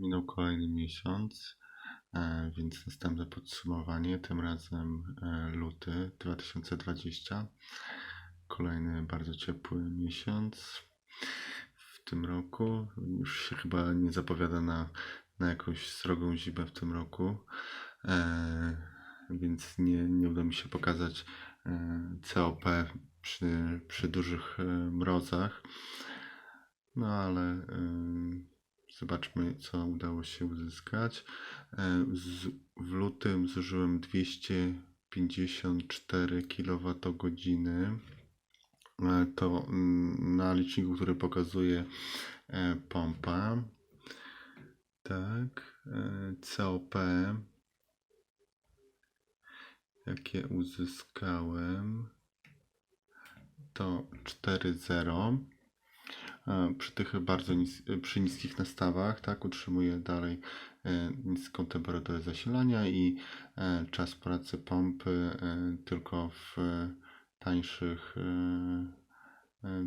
minął kolejny miesiąc, e, więc następne podsumowanie, tym razem e, luty 2020. Kolejny bardzo ciepły miesiąc w tym roku. Już się chyba nie zapowiada na, na jakąś srogą zimę w tym roku, e, więc nie, nie uda mi się pokazać COP przy, przy dużych mrozach. No ale zobaczmy, co udało się uzyskać. E, Z, w lutym zużyłem 254 kWh. E, To mm, na liczniku, który pokazuje e, pompa. Tak. COP. Jakie uzyskałem? To 4,0 e, przy tych bardzo nis przy niskich nastawach, tak, utrzymuję dalej e, niską temperaturę zasilania i e, czas pracy pompy e, tylko w tańszych e, e,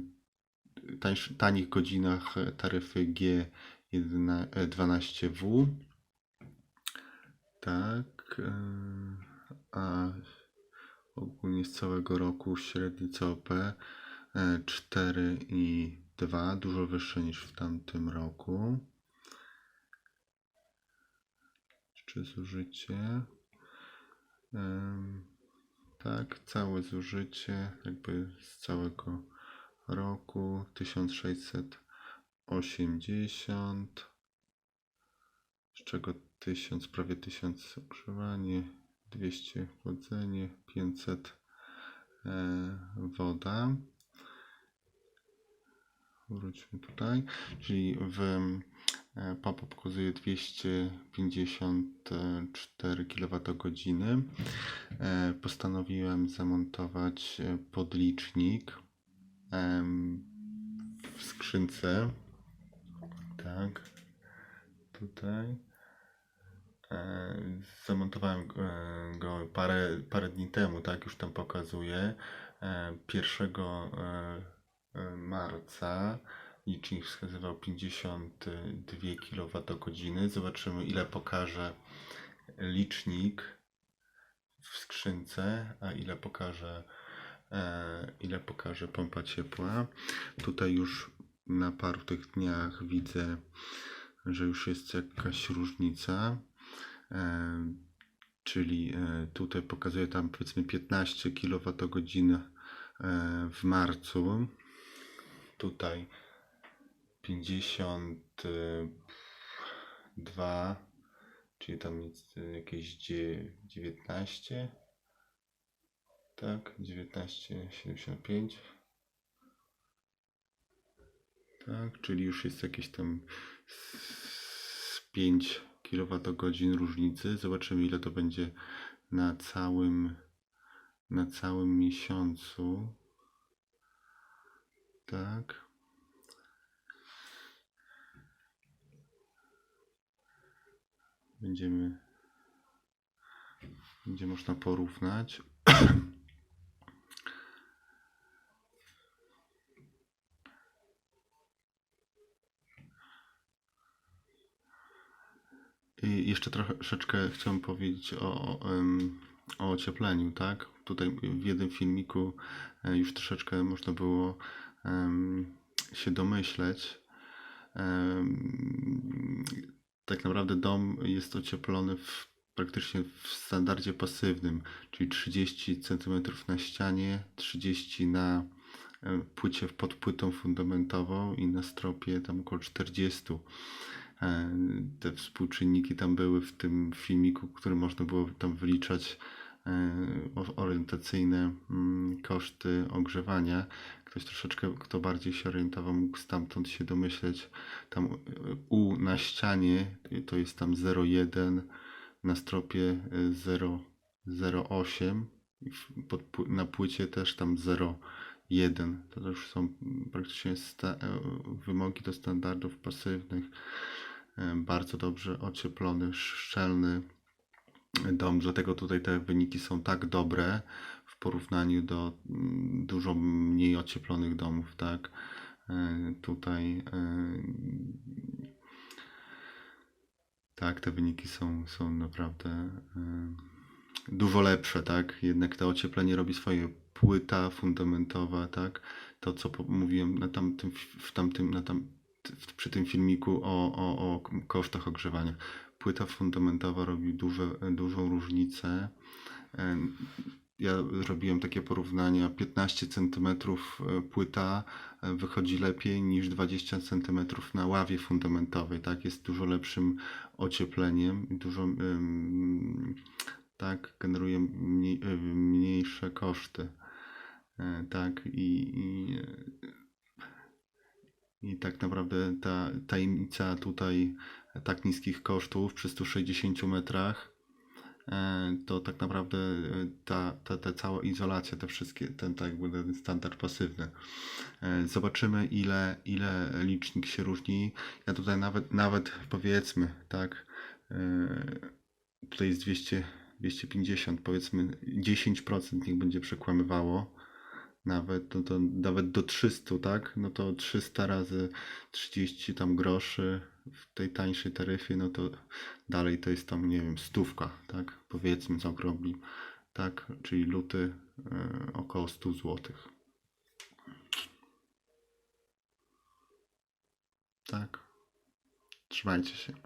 tańsz, tanich godzinach taryfy G12W. Tak. e, A ogólnie z całego roku średni COP e, 4 i 2, dużo wyższe niż w tamtym roku. Jeszcze zużycie. Tak, całe zużycie jakby z całego roku 1680, z czego 1000, prawie 1000 ogrzewanie, 200 chłodzenie, 500 e, woda. Wróćmy tutaj, czyli w pompa pokazuje 254 kWh. Postanowiłem zamontować e, podlicznik w skrzynce. Tak, tutaj. E, Zamontowałem go- e, go parę, parę dni temu, tak, już tam pokazuję. E, 1 e, e, marca licznik wskazywał 52 kWh. Zobaczymy, ile pokaże licznik w skrzynce, a ile pokaże, e, ile pokaże pompa ciepła. Tutaj już na paru tych dniach widzę, że już jest jakaś różnica. E, czyli e, tutaj pokazuje tam powiedzmy 15 kWh w marcu. Tutaj 52, czyli tam jakieś dzie- 19, tak, 19,75. Tak, czyli już jest jakieś tam z 5 kWh różnicy. Zobaczymy ile to będzie na całym na całym miesiącu. Tak. Będziemy będzie można porównać. I jeszcze troszeczkę chciałem powiedzieć o, o ociepleniu, tak? Tutaj w jednym filmiku e, już troszeczkę można było się domyśleć. Tak naprawdę dom jest ocieplony w, praktycznie w standardzie pasywnym, czyli 30 cm na ścianie, 30 na płycie pod płytą fundamentową i na stropie tam około 40. E, Te współczynniki tam były w tym filmiku, który można było tam wyliczać e, orientacyjne mm, koszty ogrzewania. Ktoś troszeczkę, kto bardziej się orientował, mógł stamtąd się domyśleć. Tam e, U na ścianie to jest tam 0,1, na stropie e, 0, 0,8 i w- pod, pły- na płycie też tam 0,1. To już są praktycznie sta, e, wymogi do standardów pasywnych. E, Bardzo dobrze ocieplony, szczelny dom, dlatego tutaj te wyniki są tak dobre porównaniu do mm, dużo mniej ocieplonych domów, tak? E, Tutaj e, Tak, te wyniki są, są naprawdę y, dużo lepsze, tak? Jednak to ocieplenie robi swoje płyta fundamentowa, tak? To, co mówiłem na tamtym, w tamtym, na tam, przy tym filmiku o, o, o kosztach ogrzewania. Płyta fundamentowa robi duże, dużą różnicę. E, Ja robiłem takie porównania, 15 cm płyta e, wychodzi lepiej niż 20 cm na ławie fundamentowej, tak? Jest dużo lepszym ociepleniem dużo, tak, generuje y, mniejsze koszty, E, tak? I, i, i tak naprawdę ta tajemnica tutaj tak niskich kosztów przy 160 metrach e, to tak naprawdę e, ta, ta, ta cała izolacja, te wszystkie, ten tak jakby ten standard pasywny. E, Zobaczymy ile, ile licznik się różni. Ja tutaj nawet, nawet powiedzmy, tak, e, tutaj jest 200, 250, powiedzmy 10% niech będzie przekłamywało. Nawet, no to nawet do 300, tak? No to 300 razy 30 tam groszy w tej tańszej taryfie, no to dalej to jest tam, nie wiem, stówka, tak? Powiedzmy z okrąglim, tak? Czyli luty e, około 100 zł. Tak. Trzymajcie się.